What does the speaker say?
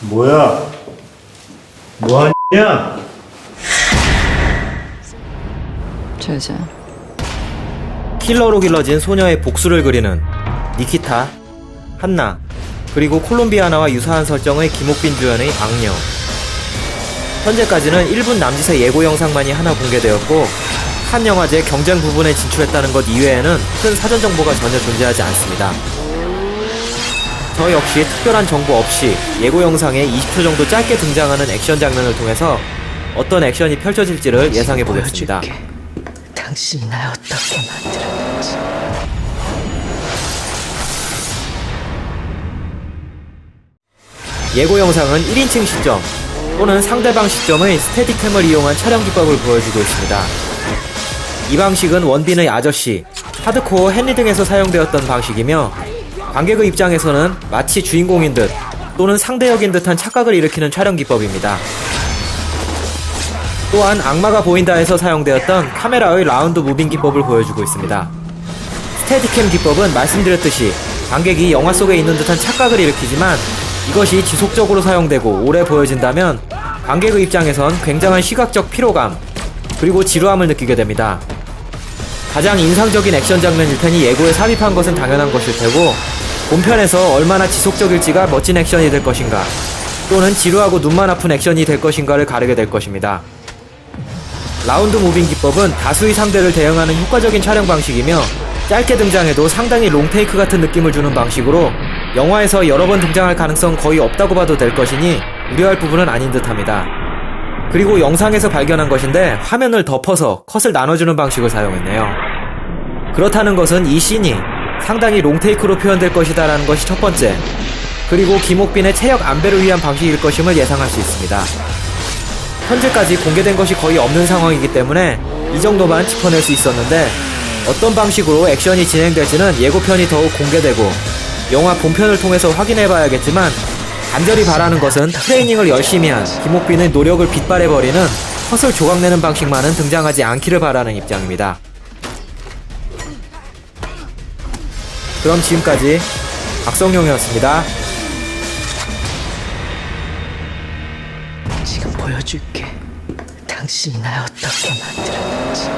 뭐야? 뭐 하냐? 저 여자 킬러로 길러진 소녀의 복수를 그리는 니키타, 한나, 그리고 콜롬비아나와 유사한 설정의 김옥빈 주연의 악녀. 현재까지는 1분 남짓의 예고 영상만이 하나 공개되었고, 칸 영화제 경쟁 부분에 진출했다는 것 이외에는 큰 사전 정보가 전혀 존재하지 않습니다. 저 역시 특별한 정보 없이 예고 영상에 20초 정도 짧게 등장하는 액션 장면을 통해서 어떤 액션이 펼쳐질지를 예상해 보겠습니다. 보여줄게. 당신이 날 어떻게 만들었는지 예고 영상은 1인칭 시점 또는 상대방 시점의 스테디캠을 이용한 촬영 기법을 보여주고 있습니다. 이 방식은 원빈의 아저씨, 하드코어 헨리 등에서 사용되었던 방식이며 관객의 입장에서는 마치 주인공인 듯 또는 상대역인 듯한 착각을 일으키는 촬영 기법입니다. 또한 악마가 보인다에서 사용되었던 카메라의 라운드 무빙 기법을 보여주고 있습니다. 스테디캠 기법은 말씀드렸듯이 관객이 영화 속에 있는 듯한 착각을 일으키지만 이것이 지속적으로 사용되고 오래 보여진다면 관객의 입장에선 굉장한 시각적 피로감 그리고 지루함을 느끼게 됩니다. 가장 인상적인 액션 장면일 테니 예고에 삽입한 것은 당연한 것일 테고 본편에서 얼마나 지속적일지가 멋진 액션이 될 것인가 또는 지루하고 눈만 아픈 액션이 될 것인가를 가르게 될 것입니다. 라운드 무빙 기법은 다수의 상대를 대응하는 효과적인 촬영 방식이며 짧게 등장해도 상당히 롱테이크 같은 느낌을 주는 방식으로 영화에서 여러 번 등장할 가능성 거의 없다고 봐도 될 것이니 우려할 부분은 아닌 듯 합니다. 그리고 영상에서 발견한 것인데 화면을 덮어서 컷을 나눠주는 방식을 사용했네요. 그렇다는 것은 이 씬이 상당히 롱테이크로 표현될 것이다라는 것이 첫 번째. 그리고 김옥빈의 체력 안배를 위한 방식일 것임을 예상할 수 있습니다. 현재까지 공개된 것이 거의 없는 상황이기 때문에 이 정도만 짚어낼 수 있었는데 어떤 방식으로 액션이 진행될지는 예고편이 더욱 공개되고 영화 본편을 통해서 확인해 봐야겠지만 간절히 바라는 것은 트레이닝을 열심히 한 김옥빈의 노력을 빗발해버리는 컷을 조각내는 방식만은 등장하지 않기를 바라는 입장입니다. 그럼 지금까지 박성용이었습니다. 지금 보여줄게. 당신이 날 어떻게 만들었는지